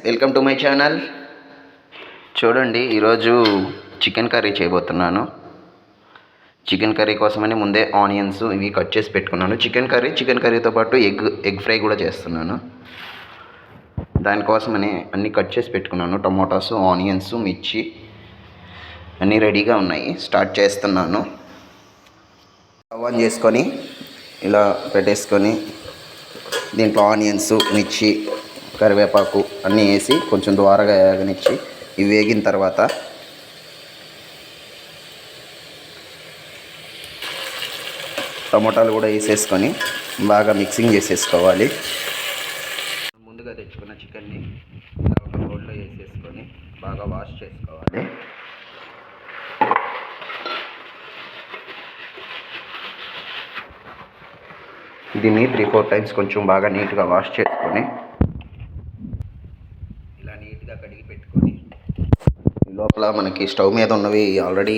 Welcome to my channel చూడండి ఈరోజు chicken curry చేయబోతున్నాను. చికెన్ కర్రీ కోసమని ముందే ఆనియన్స్ ఇవి కట్ చేసి పెట్టుకున్నాను. చికెన్ కర్రీ చికెన్ కర్రీతో పాటు ఎగ్ ఎగ్ ఫ్రై కూడా చేస్తున్నాను. దానికోసమని అన్నీ కట్ చేసి పెట్టుకున్నాను. టమోటాస్ ఆనియన్స్ మిర్చి అన్నీ రెడీగా ఉన్నాయి. స్టార్ట్ చేస్తున్నాను. స్టవ్ ఆన్ చేసుకొని ఇలా పెట్టేసుకొని దీంట్లో ఆనియన్స్ మిర్చి కరివేపాకు అన్నీ వేసి కొంచెం ద్వారగా వేగనిచ్చి ఇవి వేగిన తర్వాత టమోటాలు కూడా వేసేసుకొని బాగా మిక్సింగ్ చేసేసుకోవాలి. ముందుగా తెచ్చుకున్న చికెన్ని ఇలా వేసేసుకొని బాగా వాష్ చేసుకోవాలి. దీన్ని త్రీ ఫోర్ టైమ్స్ కొంచెం బాగా నీట్గా వాష్ చేసుకొని కడిగి పెట్టుకొని. లోపల మనకి స్టవ్ మీద ఉన్నవి ఆల్రెడీ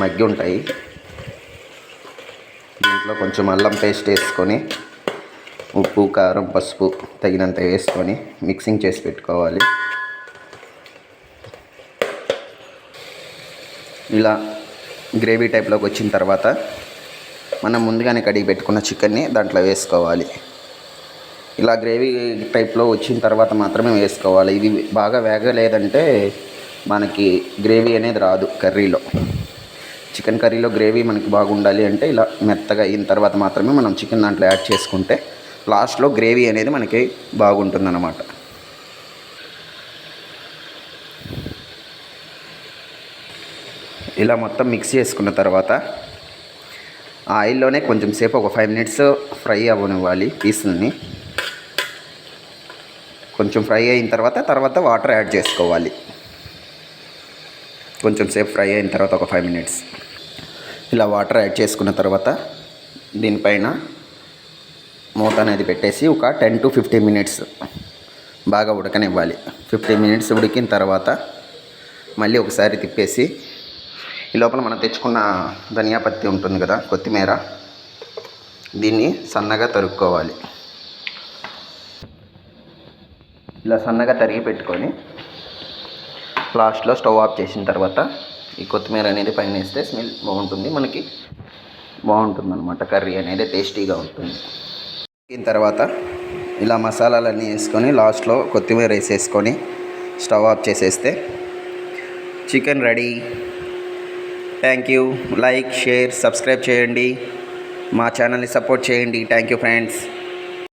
మగ్గి ఉంటాయి. దీంట్లో కొంచెం అల్లం పేస్ట్ వేసుకొని ఉప్పు కారం పసుపు తగినంత వేసుకొని మిక్సింగ్ చేసి పెట్టుకోవాలి. ఇలా గ్రేవీ టైప్లోకి వచ్చిన తర్వాత మనం ముందుగానే కడిగి పెట్టుకున్న చికెన్ని దాంట్లో వేసుకోవాలి. ఇలా గ్రేవీ టైప్లో వచ్చిన తర్వాత మాత్రమే వేసుకోవాలి. ఇది బాగా వేగలేదంటే మనకి గ్రేవీ అనేది రాదు కర్రీలో. చికెన్ కర్రీలో గ్రేవీ మనకి బాగుండాలి అంటే ఇలా మెత్తగా అయిన తర్వాత మాత్రమే మనం చికెన్ దాంట్లో యాడ్ చేసుకుంటే లాస్ట్లో గ్రేవీ అనేది మనకి బాగుంటుందన్నమాట. ఇలా మొత్తం మిక్స్ చేసుకున్న తర్వాత ఆ ఆయిల్లోనే కొంచెం సేపు ఒక ఫైవ్ మినిట్స్ ఫ్రై అవ్వనివ్వాలి పీసుల్ని. కొంచెం ఫ్రై అయిన తర్వాత తర్వాత వాటర్ యాడ్ చేసుకోవాలి. కొంచెం సేపు ఫ్రై అయిన తర్వాత ఒక ఫైవ్ మినిట్స్. ఇలా వాటర్ యాడ్ చేసుకున్న తర్వాత దీనిపైన మూత అనేది పెట్టేసి ఒక టెన్ టు ఫిఫ్టీన్ మినిట్స్ బాగా ఉడకనివ్వాలి. ఫిఫ్టీన్ మినిట్స్ ఉడికిన తర్వాత మళ్ళీ ఒకసారి తిప్పేసి ఈ లోపల మనం తెచ్చుకున్న ధనియా పత్తి ఉంటుంది కదా కొత్తిమీర దీన్ని సన్నగా తరుక్కోవాలి. ఇలా సన్నగా తరిగి పెట్టుకొని లాస్ట్లో స్టవ్ ఆఫ్ చేసిన తర్వాత ఈ కొత్తిమీర అనేది పైన వేస్తే స్మెల్ బాగుంటుంది. మనకి బాగుంటుంది అనమాట కర్రీ అనేది టేస్టీగా ఉంటుంది. దీని తర్వాత ఇలా మసాలాలన్నీ వేసుకొని లాస్ట్లో కొత్తిమీర వేసేసుకొని స్టవ్ ఆఫ్ చేసేస్తే chicken ready. Thank you like share subscribe చేయండి. మా ఛానల్ని సపోర్ట్ చేయండి. Thank you friends